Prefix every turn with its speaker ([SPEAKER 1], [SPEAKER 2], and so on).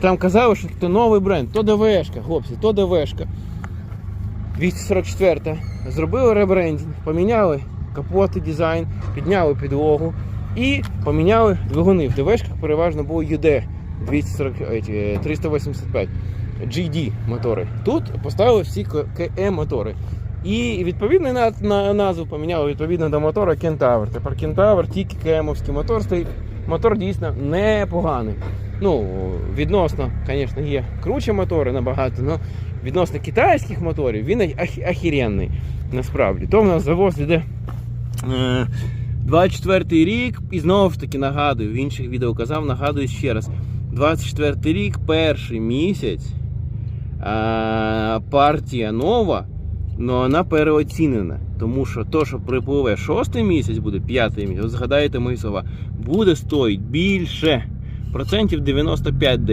[SPEAKER 1] Там казали, що це новий бренд, то ДВшка, хлопці, то ДВшка. 244. Зробили ребрендінг, поміняли капоти, дизайн, підняли підлогу і поміняли двигуни. В ДВшках переважно був UD 240, е, 385 GD мотори. Тут поставили всі КЕ мотори. І відповідно на, на назву поміняли відповідно до мотора Кентавр. Тепер Кентавр тільки КМовський мотор стоїть. Мотор дійсно непоганий. Ну, відносно, звісно, є круче мотори набагато, але відносно китайських моторів він ах- охеренний насправді. То в нас завоз іде е, 24 рік, і знову ж таки нагадую, в інших відео казав, нагадую ще раз. 24 рік, перший місяць, е, партія нова, але вона переоцінена. Тому що то, що припливе шостий місяць, буде п'ятий місяць, згадайте мої слова, буде стоїть більше. Процентів 95 дає.